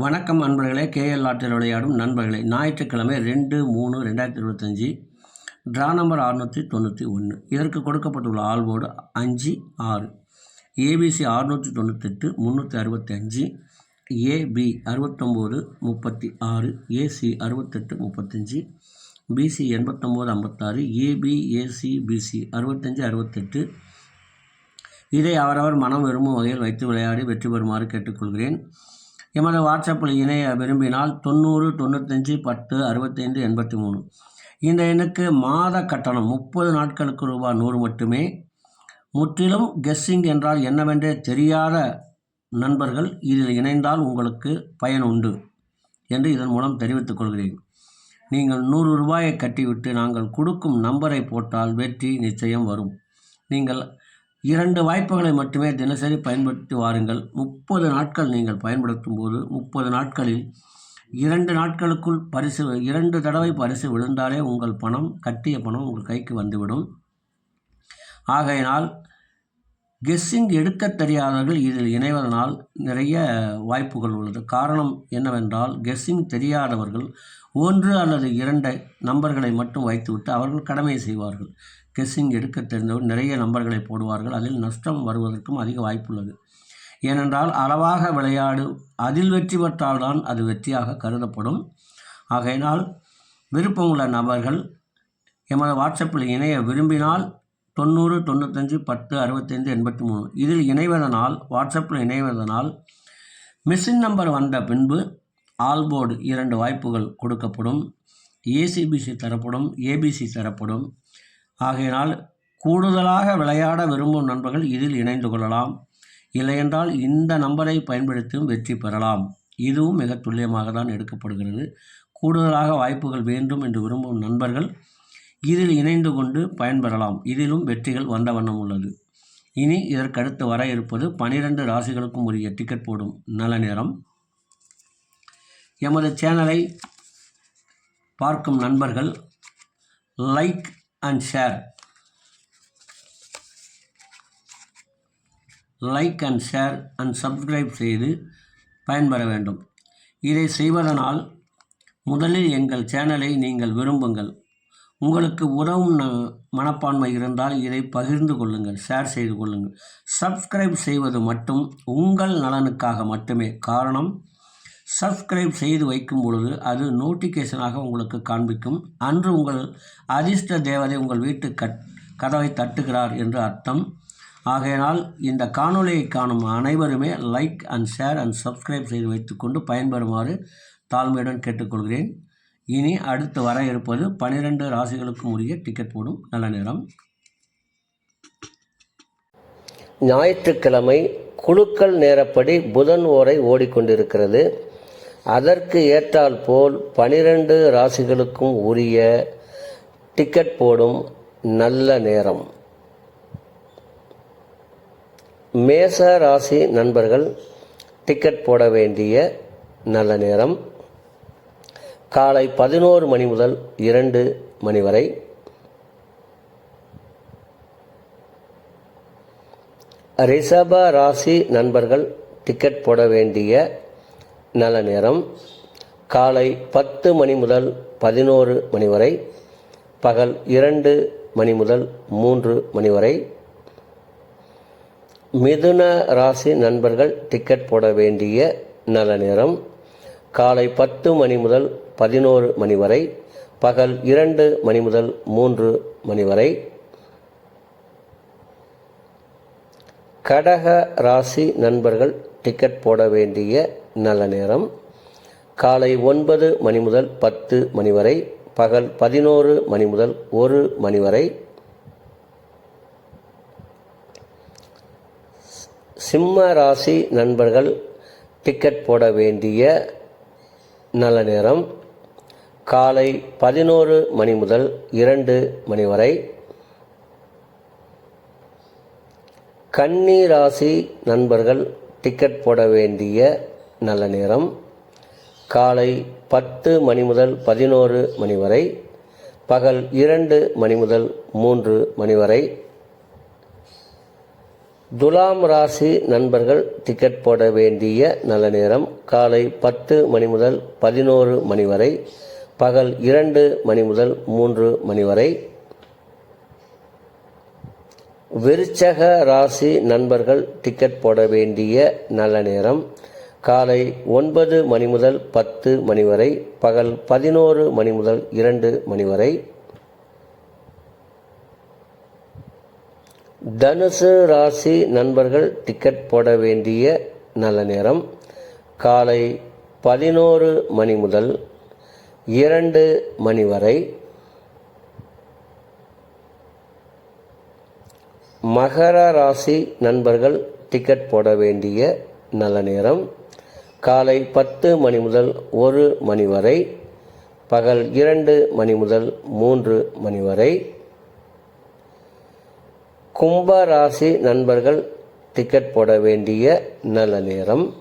வணக்கம் அன்பர்களே கேஎல் ஆற்றில் விளையாடும் நண்பர்களே. ஞாயிற்றுக்கிழமை ரெண்டு மூணு ரெண்டாயிரத்தி இருபத்தஞ்சி ட்ரா நம்பர் அறுநூற்றி தொண்ணூற்றி ஒன்று இதற்கு கொடுக்கப்பட்டுள்ள ஆல்போர்டு அஞ்சு ஆறு. ஏபிசி அறுநூற்றி தொண்ணூத்தெட்டு முந்நூற்றி அறுபத்தஞ்சு. ஏபி அறுபத்தொம்போது முப்பத்தி ஆறு. ஏசி அறுபத்தெட்டு முப்பத்தஞ்சு. பிசி எண்பத்தொம்போது ஐம்பத்தாறு. ஏபி ஏசி பிசி அறுபத்தஞ்சு அறுபத்தெட்டு. இதை அவரவர் மனம் விரும்பும் வகையில் வைத்து விளையாடி வெற்றி பெறுமாறு கேட்டுக்கொள்கிறேன். எமது வாட்ஸ்அப்பில் இணைய விரும்பினால் தொண்ணூறு தொண்ணூத்தஞ்சு பத்து அறுபத்தைந்து எண்பத்தி மூணு. இந்த எண்ணுக்கு மாத கட்டணம் முப்பது நாட்களுக்கு ரூபாய் நூறு மட்டுமே. முற்றிலும் கெஸ்ஸிங் என்றால் என்னவென்றே தெரியாத நண்பர்கள் இதில் இணைந்தால் உங்களுக்கு பயன் உண்டு என்று இதன் மூலம் தெரிவித்துக் கொள்கிறேன். நீங்கள் நூறு ரூபாயை கட்டிவிட்டு நாங்கள் கொடுக்கும் நம்பரை போட்டால் வெற்றி நிச்சயம் வரும். நீங்கள் இரண்டு வாய்ப்புகளை மட்டுமே தினசரி பயன்படுத்தி வாருங்கள். முப்பது நாட்கள் நீங்கள் பயன்படுத்தும் போது முப்பது நாட்களில் இரண்டு நாட்களுக்குள் பரிசு இரண்டு தடவை பரிசு விழுந்தாலே உங்கள் பணம் கட்டிய பணம் உங்கள் கைக்கு வந்துவிடும். ஆகையினால் கெஸ்ஸிங் எடுக்க தெரியாதவர்கள் இதில் இணைவதனால் நிறைய வாய்ப்புகள் உள்ளது. காரணம் என்னவென்றால் கெஸ்ஸிங் தெரியாதவர்கள் ஒன்று அல்லது இரண்டு நம்பர்களை மட்டும் வைத்துவிட்டு அவர்கள் கடமை செய்வார்கள். கெஸ்ஸிங் எடுக்க தெரிந்தவர் நிறைய நம்பர்களை போடுவார்கள். அதில் நஷ்டம் வருவதற்கும் அதிக வாய்ப்புள்ளது. ஏனென்றால் அளவாக விளையாடு அதில் வெற்றி பெற்றால்தான் அது வெற்றியாக கருதப்படும். ஆகையினால் விருப்பமுள்ள நபர்கள் எமது வாட்ஸ்அப்பில் இணைய விரும்பினால் தொண்ணூறு தொண்ணூத்தஞ்சு பத்து அறுபத்தைந்து எண்பத்தி மூணு இதில் இணைவதனால் வாட்ஸ்அப்பில் இணைவதனால் மிஷின் நம்பர் வந்த பின்பு ஆல்போர்டு இரண்டு வாய்ப்புகள் கொடுக்கப்படும். ஏசிபிசி தரப்படும். ஏபிசி தரப்படும். ஆகையினால் கூடுதலாக விளையாட விரும்பும் நண்பர்கள் இதில் இணைந்து கொள்ளலாம். இல்லையென்றால் இந்த நம்பரை பயன்படுத்தியும் வெற்றி பெறலாம். இதுவும் மிக துல்லியமாக தான் எடுக்கப்படுகிறது. கூடுதலாக வாய்ப்புகள் வேண்டும் என்று விரும்பும் நண்பர்கள் இதில் இணைந்து கொண்டு பயன்பெறலாம். இதிலும் வெற்றிகள் வந்த வண்ணம் உள்ளது. இனி இதற்கடுத்து வர இருப்பது பனிரெண்டு ராசிகளுக்கும் உரிய டிக்கெட் போடும் நல்ல நேரம். எமது சேனலை பார்க்கும் நண்பர்கள் like and share like and share and subscribe செய்து பயன்பெற வேண்டும். இதை செய்வதனால் முதலில் எங்கள் சேனலை நீங்கள் விரும்புங்கள். உங்களுக்கு உதவும் ந- மனப்பான்மை இருந்தால் இதை பகிர்ந்து கொள்ளுங்கள் ஷேர் செய்து கொள்ளுங்கள். சப்ஸ்கிரைப் செய்வது மட்டும் உங்கள் நலனுக்காக மட்டுமே. காரணம் சப்ஸ்கிரைப் செய்து வைக்கும் பொழுது அது நோட்டிஃபிகேஷனாக உங்களுக்கு காண்பிக்கும். அன்று உங்கள் அதிர்ஷ்ட தேவதை உங்கள் வீட்டு கட் கதவை தட்டுகிறார் என்று அர்த்தம். ஆகையினால் இந்த காணொலியை காணும் அனைவருமே like and share and subscribe செய்து வைத்துக்கொண்டு பயன்பெறுமாறு தாழ்மையுடன் கேட்டுக்கொள்கிறேன். இனி அடுத்து வர இருப்பது பனிரெண்டு ராசிகளுக்கும் உரிய டிக்கெட் போடும் நல்ல நேரம். ஞாயிற்றுக்கிழமை குழுக்கள் நேரப்படி புதன் ஓரை ஓடிக்கொண்டிருக்கிறது. அதற்கு ஏற்றால் போல் பனிரெண்டு ராசிகளுக்கும் உரிய டிக்கெட் போடும் நல்ல நேரம். மேச ராசி நண்பர்கள் டிக்கெட் போட வேண்டிய நல்ல நேரம். காலை பதினோரு மணி முதல் இரண்டு மணி வரை. ரிஷப ராசி நண்பர்கள் டிக்கெட் போட வேண்டிய நல்ல நேரம். காலை பத்து மணி முதல் பதினோரு மணி வரை பகல் இரண்டு மணி முதல் மூன்று மணி வரை. மிதுன ராசி நண்பர்கள் டிக்கெட் போட வேண்டிய நல்ல நேரம். காலை பத்து மணி முதல் பதினோரு மணி வரை பகல் இரண்டு மணி முதல் மூன்று மணி வரை. கடக ராசி நண்பர்கள் டிக்கெட் போட வேண்டிய நல்ல நேரம். காலை ஒன்பது மணி முதல் பத்து மணி வரை பகல் பதினோரு மணி முதல் ஒரு மணி வரை. சிம்ம ராசி நண்பர்கள் டிக்கெட் போட வேண்டிய நல்ல நேரம். காலை பதினோரு மணி முதல் இரண்டு மணி வரை. கன்னி ராசி நண்பர்கள் டிக்கெட் போட வேண்டிய நல்ல நேரம். காலை பத்து மணி முதல் பதினோரு மணி வரை பகல் இரண்டு மணி முதல் மூன்று மணி வரை. துலாம் ராசி நண்பர்கள் டிக்கெட் போட வேண்டிய நல்ல நேரம். காலை பத்து மணி முதல் பதினோரு மணி வரை பகல் இரண்டு மணி முதல் மூன்று மணி வரை. விருச்சக ராசி நண்பர்கள் டிக்கெட் போட வேண்டிய நல்ல நேரம். காலை ஒன்பது மணி முதல் பத்து மணி வரை பகல் பதினோரு மணி முதல் இரண்டு மணி வரை. தனுசு ராசி நண்பர்கள் டிக்கெட் போட வேண்டிய நல்ல நேரம். காலை பதினோரு மணி முதல் இரண்டு மணி வரை. மகர ராசி நண்பர்கள் டிக்கெட் போட வேண்டிய நல்ல நேரம். காலை பத்து மணி முதல் ஒரு மணி வரை பகல் இரண்டு மணி முதல் மூன்று மணி வரை. கும்ப ராசி நண்பர்கள் டிக்கெட் போட வேண்டிய நல்ல நேரம்.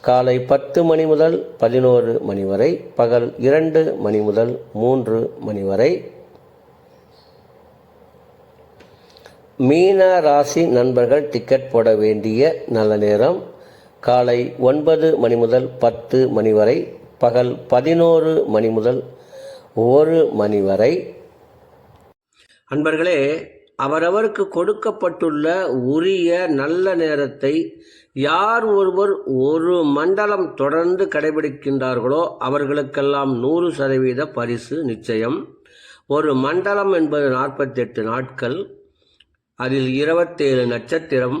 காலை பத்து மணி முதல் பதினோரு மணி வரை பகல் இரண்டு மணி முதல் மூன்று மணி வரை. மீன ராசி நண்பர்கள் டிக்கெட் போட வேண்டிய நல்ல நேரம். காலை ஒன்பது மணி முதல் பத்து மணி வரை பகல் பதினோரு மணி முதல் ஒரு மணி வரை. அன்பர்களே அவரவருக்கு கொடுக்கப்பட்டுள்ள உரிய நல்ல நேரத்தை யார் ஒருவர் ஒரு மண்டலம் தொடர்ந்து கடைபிடிக்கின்றார்களோ அவர்களுக்கெல்லாம் நூறு சதவீத பரிசு நிச்சயம். ஒரு மண்டலம் என்பது நாற்பத்தெட்டு நாட்கள் அதில் இருபத்தேழு நட்சத்திரம்